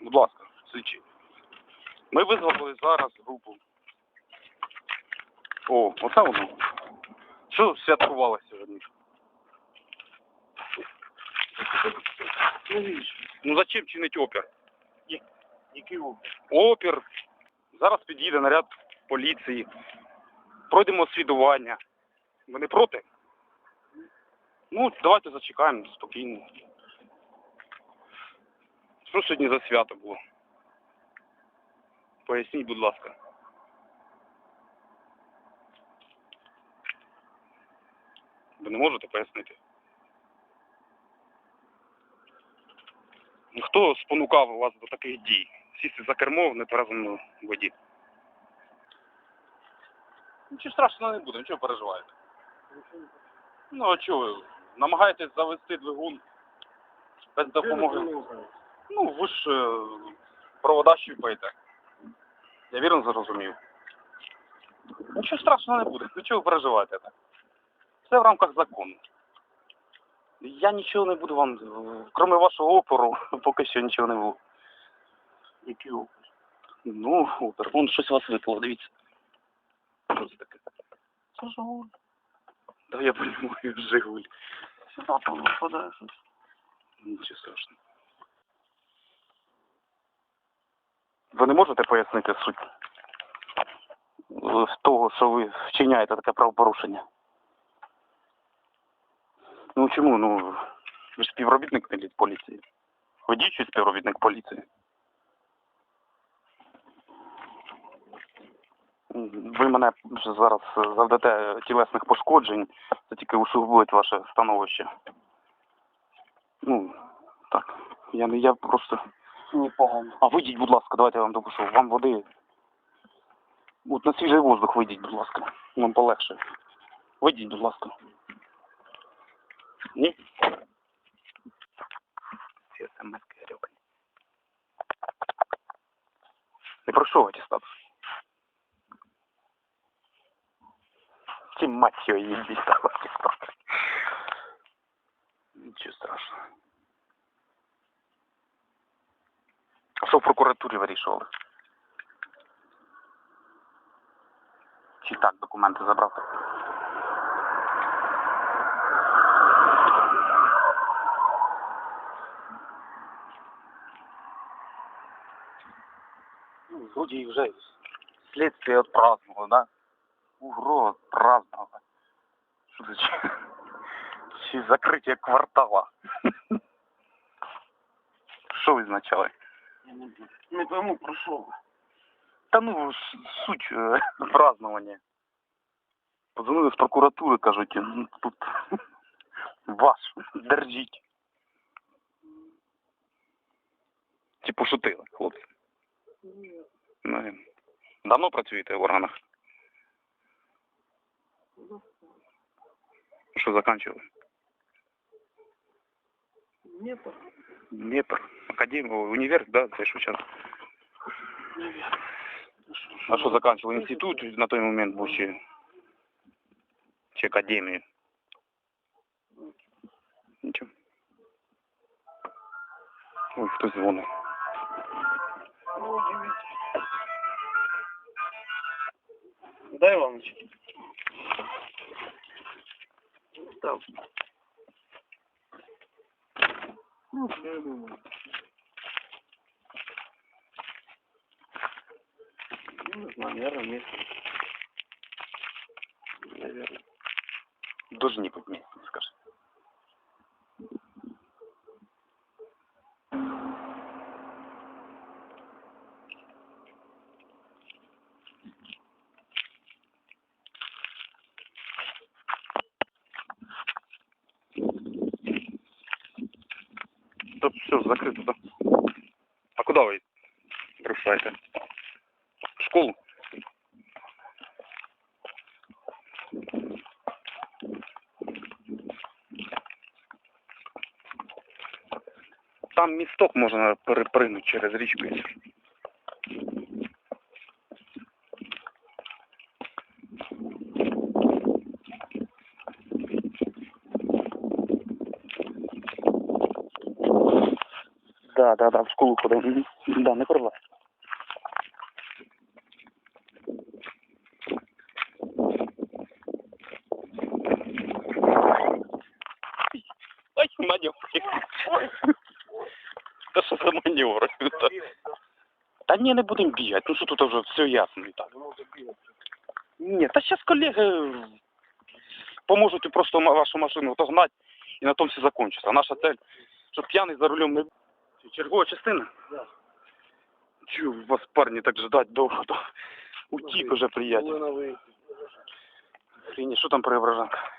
Будь ласка, слідчі. Ми визвали зараз групу. О, оце воно. Що святкували сьогодні? Ну зачем чинить опір? Який опір? Опір. Зараз під'їде наряд поліції. Пройдемо освідування. Ви не проти? Ну, давайте зачекаємо спокійно. Що сьогодні за свято було? Поясніть, будь ласка. Ви не можете пояснити? Хто спонукав вас до таких дій? Сісти за кермо в нетверезому воді. Нічого страшного не буде, нічого переживаєте. Ну а чого ви? Намагаєтесь завести двигун без допомоги. Ну, ви ж е, провода щупаєте. Я вірно зрозумів. Нічого страшного не буде, нічого ви переживаєте так. Все в рамках закону. Я нічого не буду вам, е, крім вашого опору, поки що нічого не було. Який опір? Ну, опер, вон щось вас випало, дивіться. Що це таке? Це Жигуль. Да я понимаю, Жигуль. Сюди там випадає щось. Нічого страшного. Ви не можете пояснити суть того, що ви вчиняєте таке правопорушення? Ну чому? Ну, ви ж співробітник поліції. Ви діючий співробітник поліції. Ви мене зараз завдате тілесних пошкоджень, це тільки усугубить ваше становище. Ну, так. Я, я просто. Непогано. А вийдіть, будь ласка, давайте я вам допишу. Вам води. От на свіжий воздух вийдіть, будь ласка. Вам полегше. Вийдіть, будь ласка. Ні? Ці смс-ки гребані. Не прошу аттестат. Ті мать його їбіть аттестат. Нічого страшного. А що в прокуратурі вирішували? Чи так документи забрати? Ну, вроде и уже следствие отпраздновало, да? Угро отпраздновало. Что за чи- чи закрытие квартала? Що ви означали? Не, не пойму, про що ви. Та ну, суть е, празднования. Позвонили з прокуратури, кажуть, «Ну, тут ваш, держіть. Чи пошутили, хлопці? Ну, давно працюєте в органах? Що заканчивали? Ні, то. Дніпр. Академія, універ, да, це що зараз? А що заканчивал інститут на той момент був чи, чи академію? Нічого. Ой, хтось дзвонить. Дай вам. Так. Ну, я думаю. Ну, не знаю, наверное, вместе. Наверное. Должні бути місце, скажи. Да все, закрыто, да? А куда вы бросаете? В школу? Там місток можна перепринути через річку. Да, да, да, в школу ходив. Да, не переживай. Ай, маневр. Та що за маневр? Та- Та ні, не будемо бігати, ну що тут вже все ясно і так. Ні, та зараз колеги поможуть просто вашу машину отогнати, і на тому все закінчиться. Наша цель, щоб п'яний за рулем не... Чергова частина? Да. Чу, вас парні так ждать довго, то утік уже приятель. Хрені, що там преображенка?